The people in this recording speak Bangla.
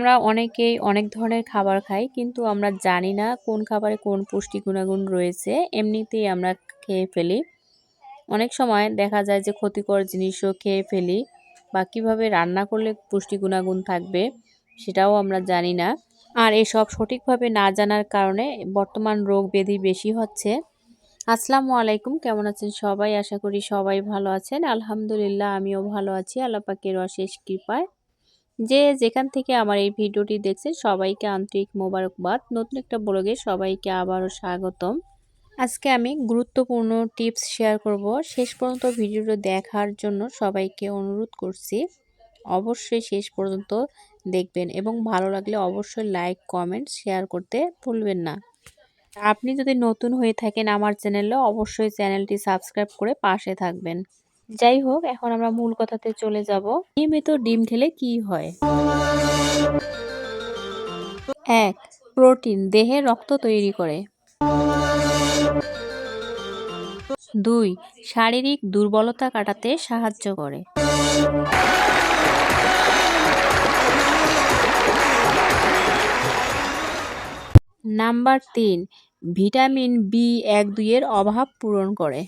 আমরা অনেকেই অনেক ধরনের খাবার খাই, কিন্তু আমরা জানি না কোন খাবারে কোন পুষ্টি গুণাগুণ রয়েছে। এমনিতেই আমরা খেয়ে ফেলি। অনেক সময় দেখা যায় যে ক্ষতিকর জিনিসও খেয়ে ফেলি বা কীভাবে রান্না করলে পুষ্টি গুণাগুণ থাকবে সেটাও আমরা জানি না। আর এসব সঠিকভাবে না জানার কারণে বর্তমান রোগ ব্যাধি বেশি হচ্ছে। আসসালামু আলাইকুম, কেমন আছেন সবাই? আশা করি সবাই ভালো আছেন। আলহামদুলিল্লাহ, আমিও ভালো আছি। আল্লাহ পাকের অশেষ কৃপায়। যে যেখান থেকে আমার এই ভিডিওটি দেখছেন, সবাইকে আন্তরিক মোবারকবাদ। নতুন একটা ব্লগে সবাইকে আবারও স্বাগতম। আজকে আমি গুরুত্বপূর্ণ টিপস শেয়ার করব। শেষ পর্যন্ত ভিডিওটা দেখার জন্য সবাইকে অনুরোধ করছি, অবশ্যই শেষ পর্যন্ত দেখবেন এবং ভালো লাগলে অবশ্যই লাইক, কমেন্ট, শেয়ার করতে ভুলবেন না। আপনি যদি নতুন হয়ে থাকেন আমার চ্যানেলে, অবশ্যই চ্যানেলটি সাবস্ক্রাইব করে পাশে থাকবেন। যাই হোক, এখন আমরা মূল কথাতে চলে যাব। নিয়মিত ডিম খেলে কি হয়? এক, প্রোটিন, দেহে রক্ত তৈরি করে। দুই, শারীরিক দুর্বলতা কাটাতে সাহায্য করে। নাম্বার তিন, ভিটামিন বি এক দুইয়ের অভাব পূরণ করে।